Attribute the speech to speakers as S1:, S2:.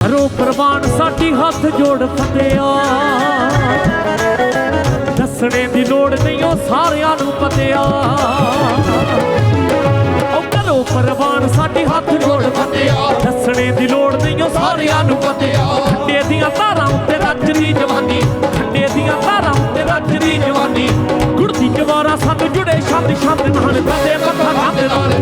S1: ਕਰੋ ਪ੍ਰਵਾਨ ਸਾਡੀ ਹੱਥ ਜੋੜ ਫਤਿਆ ਦੱਸਣੇ ਦੀ ਲੋੜ ਨਹੀਂ ਉਹ ਸਾਰਿਆਂ ਨੂੰ ਪਤਿਆ। ਉਹ ਕਰੋ ਪ੍ਰਵਾਨ ਸਾਡੀ ਹੱਥ ਜੋੜ ਫਤਿਆ ਦੱਸਣੇ ਦੀ ਲੋੜ ਨਹੀਂ ਉਹ ਸਾਰਿਆਂ ਨੂੰ ਪਤਿਆ। ਖੰਡੇ ਦੀਆਂ ਤਾਰਾਂ ਉੱਤੇ ਰੱਜਦੀ ਜਵਾਨੀ। ਖੰਡੇ ਦੀਆਂ ਤਾਰਾਂ ਉੱਤੇ ਰੱਜਦੀ ਜਵਾਨੀ। ਗੁੜਦੀ ਜਵਾਰਾ ਸਾਨੂੰ ਜੁੜੇ ਛੰਦ ਛੰਦ ਨਾਲ ਕਦੇ ਮੱਥਾ ਛੰਦ ਨਾਲ।